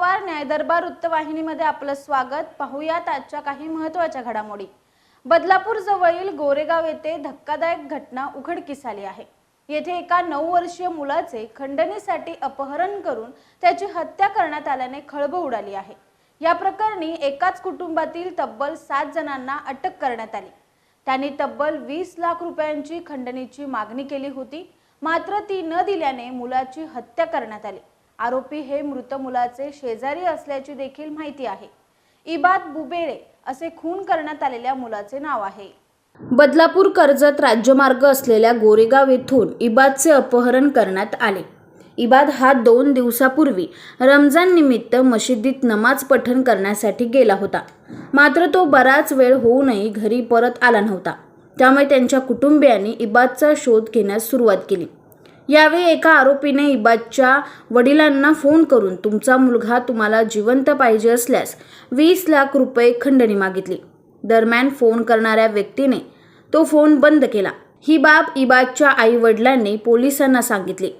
पवार न्यायदरबार वृत्तवाहिनीमध्ये आपलं स्वागत. पाहूयात आजच्या काही महत्त्वाच्या घडामोडी. बदलापूर जवळील गोरेगाव येथे धक्कादायक घटना उघडकीस आली आहे. येथे एका नऊ वर्षीय मुलाचे खंडणीसाठी अपहरण करून त्याची हत्या करण्यात आल्याने खळबळ उडाली आहे. या प्रकरणी एकाच कुटुंबातील तब्बल सात जणांना अटक करण्यात आली. त्यांनी तब्बल वीस लाख रुपयांची खंडणीची मागणी केली होती. मात्र ती न दिल्याने मुलाची हत्या करण्यात आली. आरोपी हे मृत मुलाचे शेजारी असल्याची देखील माहिती आहे. इबाद बुबेरे असे खून करण्यात आलेल्या मुलाचे नाव आहे. बदलापूर कर्जत राज्यमार्ग असलेल्या गोरेगाव येथून इबादचे अपहरण करण्यात आले. इबाद हा दोन दिवसापूर्वी रमजान निमित्त मशिदीत नमाज पठण करण्यासाठी गेला होता. मात्र तो बराच वेळ होऊनही घरी परत आला नव्हता. त्यामुळे त्यांच्या कुटुंबियांनी इबादचा शोध घेण्यास सुरुवात केली. यावेळी एका आरोपीने इबादच्या वडिलांना फोन करून तुमचा मुलगा तुम्हाला जिवंत पाहिजे असल्यास वीस लाख रुपये खंडणी मागितली. दरम्यान फोन करणाऱ्या व्यक्तीने तो फोन बंद केला. ही बाब इबादच्या आई वडिलांनी पोलिसांना सांगितली.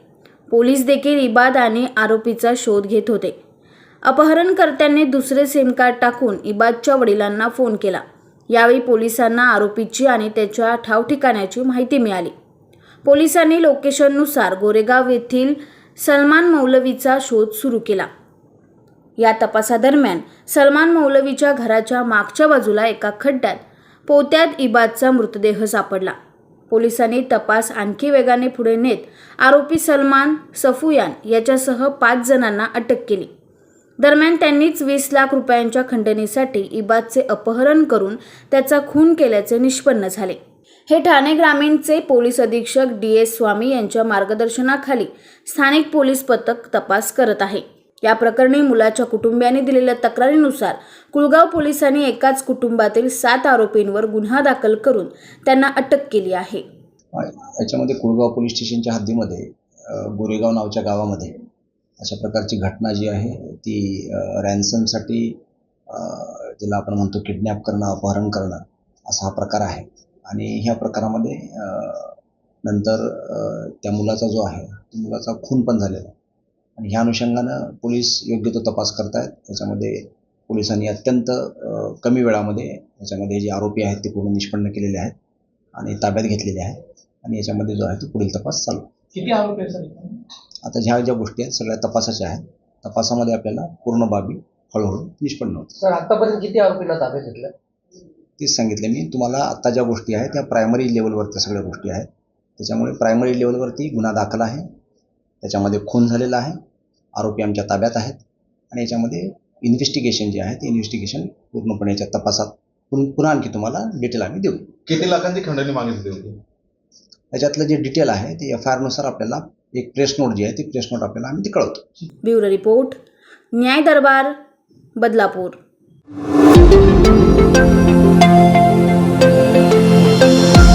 पोलीस देखील इबाद आणि आरोपीचा शोध घेत होते. अपहरणकर्त्यांनी दुसरे सिम कार्ड टाकून इबादच्या वडिलांना फोन केला. यावेळी पोलिसांना आरोपीची आणि त्याच्या ठावठिकाण्याची माहिती मिळाली. पोलिसांनी लोकेशननुसार गोरेगाव येथील सलमान मौलवीचा शोध सुरू केला. या तपासादरम्यान सलमान मौलवीच्या घराच्या मागच्या बाजूला एका खड्ड्यात पोत्यात इबादचा मृतदेह सापडला. पोलिसांनी तपास आणखी वेगाने पुढे नेत आरोपी सलमान सफुयान याच्यासह पाच जणांना अटक केली. दरम्यान त्यांनीच वीस लाख रुपयांच्या खंडणीसाठी इबादचे अपहरण करून त्याचा खून केल्याचे निष्पन्न झाले. हे ठाणे ग्रामीणचे पोलीस अधीक्षक डी एस स्वामी यांच्या मार्गदर्शनाखाली स्थानिक पोलीस पथक तपास करत आहे. या प्रकरणी मुलाच्या कुटुंबियांनी दिलेल्या तक्रारीनुसार कुळगाव पोलिसांनी एकाच कुटुंबातील सात आरोपींवर गुन्हा दाखल करून त्यांना अटक केली आहे. याच्यामध्ये कुळगाव पोलीस स्टेशनच्या हद्दीमध्ये गोरेगाव नावच्या गावामध्ये अशा प्रकारची घटना जी आहे ती रॅन्समसाठी ज्याला आपण म्हणतो किडनॅप करणं अपहरण करणं असा हा प्रकार आहे. आणि ह्या प्रकारामध्ये नंतर त्या मुलाचा जो आहे त्या मुलाचा खून पण झालेला आणि ह्या अनुषंगानं पोलीस योग्य तो तपास करतायत. त्याच्यामध्ये पोलिसांनी अत्यंत कमी वेळामध्ये याच्यामध्ये जे आरोपी आहेत ते पूर्ण निष्पन्न केलेले आहेत आणि ताब्यात घेतलेले आहेत. आणि याच्यामध्ये जो आहे तो पुढील तपास चालू. किती आरोपी आहेत आता ह्या ज्या गोष्टी आहेत सगळ्या तपासाच्या आहेत. तपासामध्ये आपल्याला पूर्ण बाबी हळूहळू निष्पन्न होतात सर आतापर्यंत किती आरोपींना ताब्यात घेतलं? तेच सांगितले मी. तुम्हाला आत्ता ज्या गोष्टी आहेत त्या प्रायमरी लेवलवरच्या सगळ्या गोष्टी आहेत. त्याच्यामुळे प्रायमरी लेवलवरती गुन्हा दाखल आहे. त्याच्यामध्ये खून झालेला आहे. आरोपी आमच्या ताब्यात आहेत. आणि याच्यामध्ये इन्व्हेस्टिगेशन जे आहे ते इन्व्हेस्टिगेशन पूर्णपणे याच्या तपासात पुन- पुन्हा आणखी तुम्हाला डिटेल आम्ही देऊ. किती लाखांची खंडणी मागितली होती? त्याच्यातलं जे डिटेल आहे ते एफ आय आरनुसार आपल्याला एक प्रेस नोट जी आहे ती प्रेस नोट आपल्याला आम्ही ती कळवतो. ब्युरो रिपोर्ट न्याय दरबार बदलापूर.